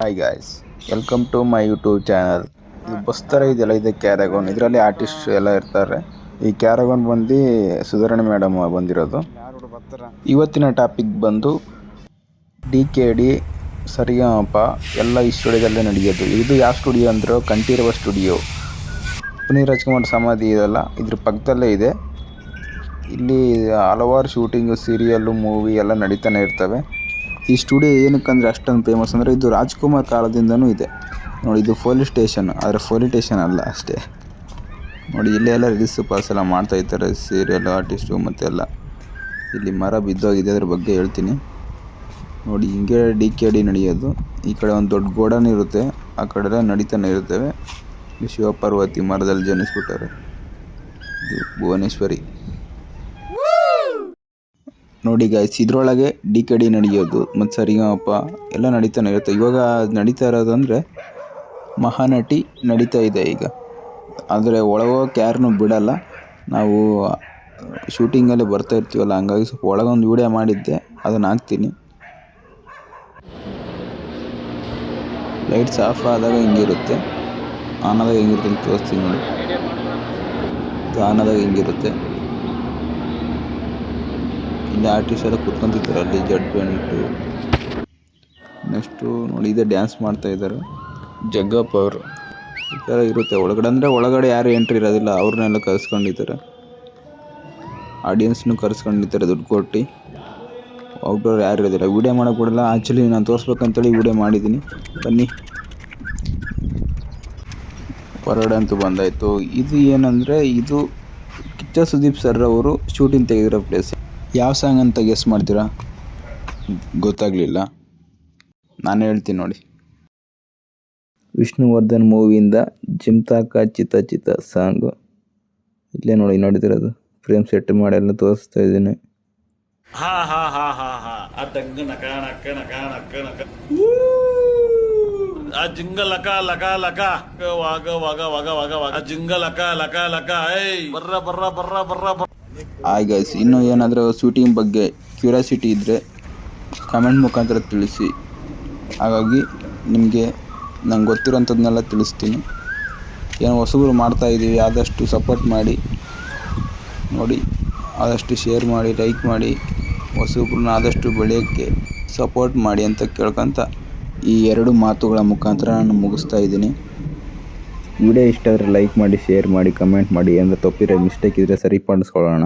Hi guys welcome to my YouTube channel ಇದು bus ಥರ ಇದೆಯಲ್ಲ, ಇದೆ ಕ್ಯಾರಗೋನ್ ಇದರಲ್ಲಿ ಆರ್ಟಿಸ್ಟ್ ಎಲ್ಲ ಇರ್ತಾರೆ. ಈ ಕ್ಯಾರಗೋನ್ ಬಂದು ಸುಧಾರಣೆ ಮೇಡಮ್ ಬಂದಿರೋದು. ಇವತ್ತಿನ ಟಾಪಿಕ್ ಬಂದು ಡಿ ಕೆ ಡಿ ಸರಿಗಮಪ, ಎಲ್ಲ ಈ ಸ್ಟುಡಿಯೋದಲ್ಲೇ ನಡೆಯೋದು. ಇದು ಯಾವ ಸ್ಟುಡಿಯೋ ಅಂದ್ರೆ ಕಂಠೀರವ ಸ್ಟುಡಿಯೋ ಪುನೀತ್ ರಾಜ್ಕುಮಾರ್ ಸಮಾಧಿ ಇದೆಲ್ಲ, ಇದ್ರ ಪಕ್ಕದಲ್ಲೇ ಇದೆ. ಇಲ್ಲಿ ಹಲವಾರು ಶೂಟಿಂಗು ಸೀರಿಯಲ್ಲು ಮೂವಿ ಎಲ್ಲ ನಡೀತಾನೆ ಇರ್ತವೆ. ಈ ಸ್ಟುಡಿಯೋ ಏನಕ್ಕಂದ್ರೆ ಅಷ್ಟೊಂದು ಫೇಮಸ್ ಅಂದರೆ ಇದು ರಾಜ್ಕುಮಾರ್ ಕಾಲದಿಂದನೂ ಇದೆ. ನೋಡಿ, ಇದು ಪೊಲೀಸ್ ಸ್ಟೇಷನ್ ಆದರೆ ಪೊಲೀಸ್ ಸ್ಟೇಷನ್ ಅಲ್ಲ ಅಷ್ಟೇ. ನೋಡಿ, ಇಲ್ಲೇ ಎಲ್ಲ ರಿಲೀಸ್ ಪಾಸ್ ಎಲ್ಲ ಮಾಡ್ತಾ ಇದ್ದಾರೆ ಸೀರಿಯಲ್ ಆರ್ಟಿಸ್ಟು ಮತ್ತೆಲ್ಲ. ಇಲ್ಲಿ ಮರ ಬಿದ್ದೋಗಿದೆ ಅದ್ರ ಬಗ್ಗೆ ಹೇಳ್ತೀನಿ. ನೋಡಿ, ಹಿಂಗೆ ಡಿ ಕೆ ಡಿ ನಡೆಯೋದು. ಈ ಕಡೆ ಒಂದು ದೊಡ್ಡ ಗೋಡನ್ ಇರುತ್ತೆ, ಆ ಕಡೆ ಎಲ್ಲ ನಡೀತಾನೆ ಇರ್ತವೆ ಶಿವಪಾರ್ವತಿ ಮರದಲ್ಲಿ ಜನಿಸ್ಬಿಟ್ಟಾರೆ ಇದು ಭುವನೇಶ್ವರಿ. ನೋಡಿ ಗಾಯ್ಸ್ ಇದರೊಳಗೆ ಡಿ ಕೆ ಡಿ ನಡೆಯೋದು, ಮತ್ತು ಸರಿಗಮಪ ಎಲ್ಲ ನಡೀತಾನೆ ಇರುತ್ತೆ. ಇವಾಗ ನಡೀತಾ ಇರೋದು ಅಂದರೆ ಮಹಾನಟಿ ನಡೀತಾ ಇದೆ ಈಗ. ಆದರೆ ಒಳಗೋಗಕ್ಕೆ ಯಾರನ್ನೂ ಬಿಡಲ್ಲ. ನಾವು ಶೂಟಿಂಗಲ್ಲಿ ಬರ್ತಾ ಇರ್ತೀವಲ್ಲ, ಹಂಗಾಗಿ ಸ್ವಲ್ಪ ಒಳಗೊಂದು ವೀಡಿಯೋ ಮಾಡಿದ್ದೆ, ಅದನ್ನು ಹಾಕ್ತೀನಿ. ಲೈಟ್ಸ್ ಆಫ್ ಆದಾಗ ಹಿಂಗಿರುತ್ತೆ. ಆನ್ ಆದಾಗ ಹೆಂಗಿರುತ್ತೆ ತೋರಿಸ್ತೀನಿ ನೋಡಿ. ಆನಾದಾಗ ಹಿಂಗಿರುತ್ತೆ. ಇಲ್ಲಿ ಆರ್ಟಿಸ್ಟ್ ಎಲ್ಲ ಕುತ್ಕೊಂತಿದ್ದಾರೆ, ಅಲ್ಲಿ ಜಡ್ಜ್ಮೆಂಟು ನೆಕ್ಸ್ಟು ನೋಡಿ ಇದೇ ಡ್ಯಾನ್ಸ್ ಮಾಡ್ತಾ ಇದ್ದಾರೆ. ಜಗ್ಗಪ್ಪ ಅವರು. ಈ ಥರ ಇರುತ್ತೆ. ಒಳಗಡೆ ಅಂದರೆ ಒಳಗಡೆ ಯಾರು ಎಂಟ್ರಿ ಇರೋದಿಲ್ಲ, ಅವ್ರನ್ನೆಲ್ಲ ಕರೆಸ್ಕೊಂಡಿದ್ದಾರೆ. ಆಡಿಯನ್ಸ್ನು ಕರೆಸ್ಕೊಂಡಿರ್ತಾರೆ ದುಡ್ಡು ಕೊಟ್ಟು. ಔಟ್ಡೋರ್ ಯಾರು ಇರೋದಿಲ್ಲ. ವೀಡಿಯೋ ಮಾಡೋಕೆ ಕೊಡಲ್ಲ ಆ್ಯಕ್ಚುಲಿ ನಾನು ತೋರಿಸ್ಬೇಕಂತೇಳಿ ವೀಡಿಯೋ ಮಾಡಿದ್ದೀನಿ. ಬನ್ನಿ. ಹೊರಗಡೆ ಅಂತೂ ಬಂದಾಯಿತು. ಇದು ಏನಂದರೆ, ಇದು ಕಿಚ್ಚ ಸುದೀಪ್ ಸರ್ ಅವರು ಶೂಟಿಂಗ್ ತೆಗೆದಿರೋ ಪ್ಲೇಸ್ ಯಾವ ಸಾಂಗ್ ಅಂತ ಗೆಸ್ ಮಾಡ್ತೀರಾ? ಗೊತ್ತಾಗಲಿಲ್ಲ. ನಾನು ಹೇಳ್ತೀನಿ ನೋಡಿ. ವಿಷ್ಣುವರ್ಧನ್ ಮೂವಿಯಿಂದ ಜಿಮ್ತಾಕ ಚಿತ ಚಿತ ಸಾಂಗು ಇಲ್ಲೇ ನೋಡಿ ನೋಡಿದಿರೋದು. ಫ್ರೇಮ್ ಸೆಟ್ ಮಾಡಿ ಎಲ್ಲ ತೋರಿಸ್ತಾ ಇದ್ದೀನಿ. ಹಾ ಹಾ ಹಾ ಹಾ ಹಾ. ಆ ಡಂಗ ನಕ ನಕ ನಕ ನಕ ನಕ ಆ ಜಿಂಗ ಲಕ ಲಕ ಲಕ ವಾಗ ವಾಗ ವಾಗ ವಾಗ ವಾಗ ಆ ಜಿಂಗ ಲಕ ಲಕ ಲಕ ಏಯ್ ಬರ್ರ ಬರ್ರ ಬರ್ರ ಬರ್ರ ಬರ್ರ. ಆಯ್ ಗೈಸ್ ಇನ್ನೂ ಏನಾದರೂ ಶೂಟಿಂಗ್ ಬಗ್ಗೆ ಕ್ಯೂರಿಯಾಸಿಟಿ ಇದ್ದರೆ ಕಮೆಂಟ್ ಮುಖಾಂತರ ತಿಳಿಸಿ. ಹಾಗಾಗಿ ನಿಮಗೆ ನಂಗೆ ಗೊತ್ತಿರೋಂಥದ್ದನ್ನೆಲ್ಲ ತಿಳಿಸ್ತೀನಿ. ಏನು ಹೊಸಬ್ರು ಮಾಡ್ತಾ ಇದ್ದೀವಿ ಆದಷ್ಟು ಸಪೋರ್ಟ್ ಮಾಡಿ. ನೋಡಿ, ಆದಷ್ಟು ಶೇರ್ ಮಾಡಿ ಲೈಕ್ ಮಾಡಿ. ಹೊಸಬ್ರನ್ನ ಆದಷ್ಟು ಬೆಳೆಯೋಕ್ಕೆ ಸಪೋರ್ಟ್ ಮಾಡಿ ಅಂತ ಕೇಳ್ಕೊತ ಈ ಎರಡು ಮಾತುಗಳ ಮುಖಾಂತರ ನಾನು ಮುಗಿಸ್ತಾ ಇದ್ದೀನಿ. ವಿಡಿಯೋ ಇಷ್ಟ ಆದರೆ ಲೈಕ್ ಮಾಡಿ ಶೇರ್ ಮಾಡಿ ಕಮೆಂಟ್ ಮಾಡಿ. ಏನಾದರೂ ತಪ್ಪಿರೋ ಮಿಸ್ಟೇಕ್ ಇದ್ದರೆ ಸರಿಪಡಿಸ್ಕೊಳ್ಳೋಣ